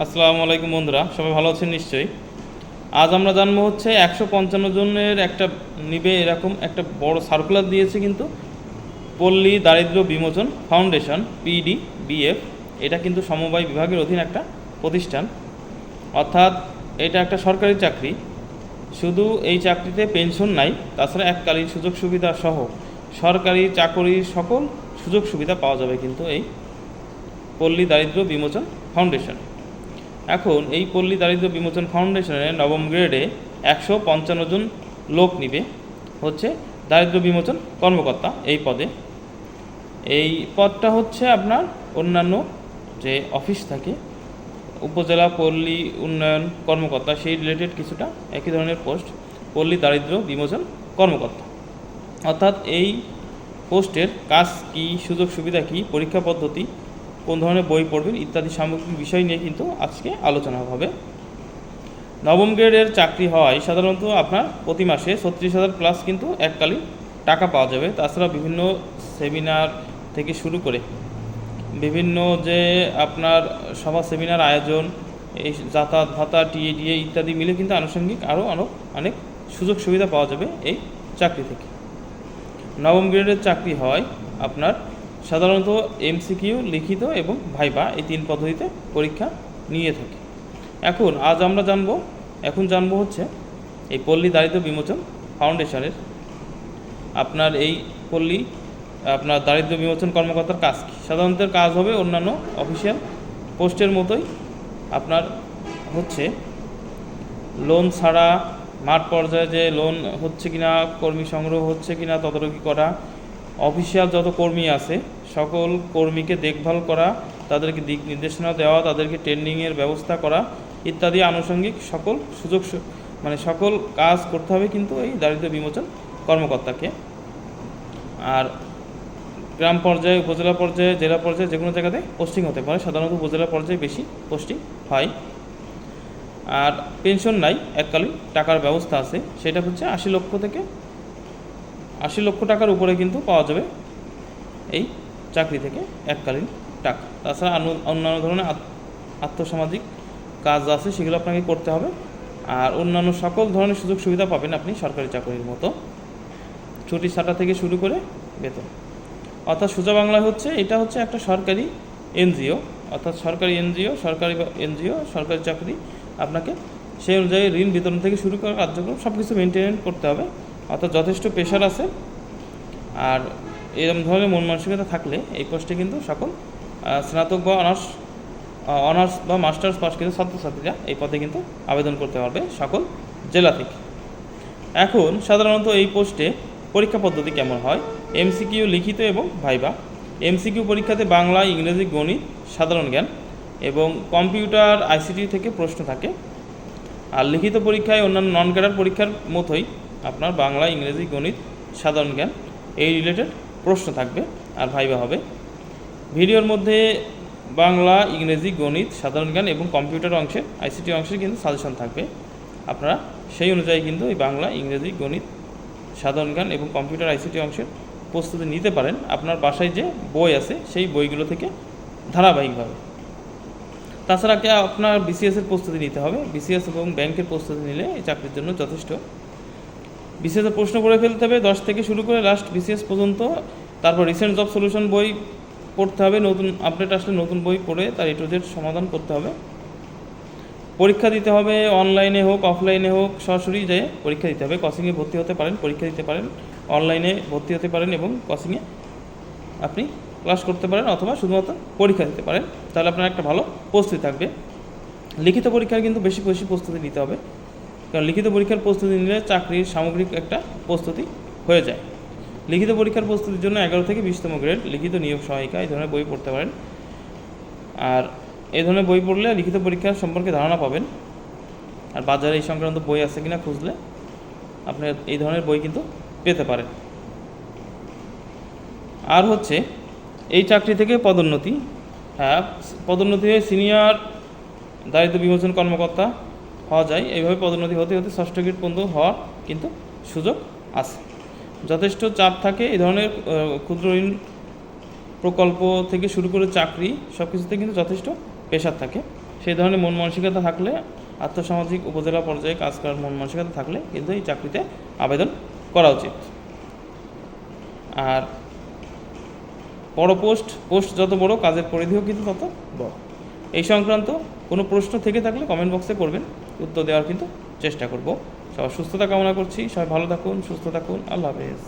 আসসালামু আলাইকুম বন্ধুরা, সবাই ভালো আছেন নিশ্চয়ই? আজ আমরা জানব হচ্ছে একশো পঞ্চান্ন জনের একটা নিবে এরকম একটা বড় সার্কুলার দিয়েছে কিন্তু পল্লী দারিদ্র বিমোচন ফাউন্ডেশন পিডি বিএফ এটা কিন্তু সমবায় বিভাগের অধীন একটা প্রতিষ্ঠান। অর্থাৎ এটা একটা সরকারি চাকরি। শুধু এই চাকরিতে পেনশন নাই, তাছাড়া এককালীন সুযোগ সুবিধা সহ সরকারি চাকরির সকল সুযোগ সুবিধা পাওয়া যাবে কিন্তু এই পল্লী দারিদ্র বিমোচন ফাউন্ডেশন এখন এই পল্লী দারিদ্র বিমোচন ফাউন্ডেশনে নবম গ্রেডে একশো পঞ্চান্ন জন লোক নিবে, হচ্ছে দারিদ্র বিমোচন কর্মকর্তা এই পদে। এই পদটা হচ্ছে আপনার অন্যান্য যে অফিস থাকে, উপজেলা পল্লী উন্নয়ন কর্মকর্তা, সেই রিলেটেড কিছুটা একই ধরনের পোস্ট, পল্লী দারিদ্র বিমোচন কর্মকর্তা। অর্থাৎ এই পোস্টের কাজ কী সুযোগ সুবিধা কী, পরীক্ষা পদ্ধতি কোন ধরনের বই পড়বেন ইত্যাদি সামগ্রিক বিষয় নিয়ে কিন্তু আজকে আলোচনা হবে। নবম গ্রেডের চাকরি হওয়ায় সাধারণত আপনার প্রতি মাসে ছত্রিশ হাজার প্লাস কিন্তু এককালীন টাকা পাওয়া যাবে। তাছাড়া বিভিন্ন সেমিনার থেকে শুরু করে বিভিন্ন যে আপনার সভা সেমিনার আয়োজন, এই যাতায়াত ভাতা, টিএডিএ ইত্যাদি মিলে কিন্তু আনুষঙ্গিক আরও আরও অনেক সুযোগ সুবিধা পাওয়া যাবে এই চাকরি থেকে। নবম গ্রেডের চাকরি হয় আপনার সাধারণত এমসিকিউ লিখিত এবং ভাইবা এই তিন পদ্ধতিতে পরীক্ষা নিয়ে থাকে। এখন আজ আমরা জানব, এখন জানব হচ্ছে এই পল্লী দারিদ্র বিমোচন ফাউন্ডেশনের আপনার এই পল্লী, আপনার দারিদ্র বিমোচন কর্মকর্তার কাজ কী? সাধারণত কাজ হবে অন্যান্য অফিসিয়াল পোস্টের মতোই আপনার হচ্ছে লোন ছাড়া মাঠ পর্যায়ে যে লোন হচ্ছে কিনা, কর্মী সংগ্রহ হচ্ছে কিনা, তদারকি করা অফিসিয়াল যত কর্মী আছে, সকল কর্মীকে দেখভাল করা, তাদেরকে দিক নির্দেশনা দেওয়া, তাদেরকে ট্রেনিংয়ের ব্যবস্থা করা ইত্যাদি আনুষঙ্গিক সকল সুযোগ মানে সকল কাজ করতে হবে কিন্তু এই দারিদ্র বিমোচন কর্মকর্তাকে। আর গ্রাম পর্যায়ে, উপজেলা পর্যায়ে, জেলা পর্যায়ে যে কোনো জায়গাতে পোস্টিং হতে পারে, সাধারণত উপজেলা পর্যায়ে বেশি পোস্টিং হয়। আর পেনশন নাই, এককালীন টাকার ব্যবস্থা আছে, সেটা হচ্ছে আশি লক্ষ থেকে আশি লক্ষ টাকার উপরে কিন্তু পাওয়া যাবে এই চাকরি থেকে এককালীন টাকা। তাছাড়া অন্যান্য ধরনের আর্থসামাজিক কাজ আছে, সেগুলো আপনাকে করতে হবে। আর অন্যান্য সকল ধরনের সুযোগ সুবিধা পাবেন আপনি সরকারি চাকরির মতো। ছুটি ছাটা থেকে শুরু করে বেতন। অর্থাৎ সোজা বাংলায় হচ্ছে, এটা হচ্ছে একটা সরকারি এনজিও। অর্থাৎ সরকারি এনজিও সরকারি এনজিও, সরকারি চাকরি আপনাকে সেই অনুযায়ী ঋণ বিতরণ থেকে শুরু করে কার্যক্রম সব কিছু মেনটেন করতে হবে। অর্থাৎ যথেষ্ট প্রেশার আছে। আর এরকম ধরনের মন মানসিকতা থাকলে এই পোস্টে কিন্তু সকল স্নাতক বা অনার্স অনার্স বা মাস্টার্স পাস কিন্তু ছাত্রছাত্রীরা এই পদে কিন্তু আবেদন করতে পারবে সকল জেলা থেকে। এখন সাধারণত এই পোস্টে পরীক্ষা পদ্ধতি কেমন হয়? এমসিকিউ লিখিত এবং ভাইবা। এমসিকিউ পরীক্ষাতে বাংলা, ইংরেজি, গণিত, সাধারণ জ্ঞান এবং কম্পিউটার আইসিটি থেকে প্রশ্ন থাকে। আর লিখিত পরীক্ষায় অন্যান্য নন ক্যাডার পরীক্ষার মতোই আপনার বাংলা, ইংরেজি, গণিত, সাধারণ জ্ঞান এই রিলেটেড প্রশ্ন থাকবে আর ভাইবা হবে। ভিডিওর মধ্যে বাংলা, ইংরেজি, গণিত, সাধারণ জ্ঞান এবং কম্পিউটার অংশের আইসিটি অংশের কিন্তু সাজেশন থাকবে। আপনারা সেই অনুযায়ী কিন্তু এই বাংলা, ইংরেজি, গণিত, সাধারণ জ্ঞান এবং কম্পিউটার, আইসিটি অংশের প্রস্তুতি নিতে পারেন। আপনার বাসায় যে বই আছে, সেই বইগুলো থেকে ধারাবাহিকভাবে। তাছাড়া কি আপনার বিসিএসের প্রস্তুতি নিতে হবে। বিসিএস এবং ব্যাংকের প্রস্তুতি নিলে এই চাকরির জন্য যথেষ্ট। বিসিএস প্রশ্ন করে ফেলতে হবে। দশ থেকে শুরু করে লাস্ট বিসিএস পর্যন্ত। তারপর রিসেন্ট জব সলিউশন বই পড়তে হবে। নতুন আপডেট আসলে নতুন বই পড়ে তার এটুদের সমাধান করতে হবে। পরীক্ষা দিতে হবে। অনলাইনে হোক অফলাইনে হোক, সরাসরি যেয়ে পরীক্ষা দিতে হবে। কোচিংয়ে ভর্তি হতে পারেন, পরীক্ষা দিতে পারেন অনলাইনে ভর্তি হতে পারেন এবং কোচিংয়ে আপনি ক্লাস করতে পারেন অথবা শুধুমাত্র পরীক্ষা দিতে পারেন। তাহলে আপনার একটা ভালো প্রস্তুতি থাকবে। লিখিত পরীক্ষার কিন্তু বেশি বেশি প্রস্তুতি নিতে হবে। কারণ লিখিত পরীক্ষার প্রস্তুতি নিলে চাকরির সামগ্রিক একটা প্রস্তুতি হয়ে যায়। লিখিত পরীক্ষার প্রস্তুতির জন্য এগারো থেকে বিশতম গ্রেড লিখিত নিয়োগ সহায়িকা এই ধরনের বই পড়তে পারেন। আর এই ধরনের বই পড়লে লিখিত পরীক্ষা সম্পর্কে ধারণা পাবেন। আর বাজারে এই সংক্রান্ত বই আছে কিনা খুঁজলে আপনি এই ধরনের বই কিন্তু পেতে পারেন। আর হচ্ছে, এই চাকরি থেকে পদোন্নতি। হ্যাঁ পদোন্নতি হয়ে সিনিয়র দারিদ্র বিমোচন কর্মকর্তা হওয়া যায়। এইভাবে পদোন্নতি হতে হতে ষষ্ঠ গ্রেড পর্যন্ত হওয়ার কিন্তু সুযোগ আছে। যথেষ্ট চাপ থাকে। এই ধরনের ক্ষুদ্র ঋণ প্রকল্প থেকে শুরু করে চাকরি সব কিছুতে কিন্তু যথেষ্ট পেশার থাকে। সেই ধরনের মন মানসিকতা থাকলে, আর্থসামাজিক উপজেলা পর্যায়ে কাজ করার মন মানসিকতা থাকলে কিন্তু এই চাকরিতে আবেদন করা উচিত। আর বড় পোস্ট পোস্ট যত বড়, কাজের পরিধিও কিন্তু তত বড়। এই সংক্রান্ত কোনো প্রশ্ন থেকে থাকলে কমেন্ট বক্সে করবেন। উত্তর দেওয়ার কিন্তু চেষ্টা করব। সবার সুস্থতা কামনা করছি। সবাই ভালো থাকুন, সুস্থ থাকুন। আল্লাহ হাফেজ।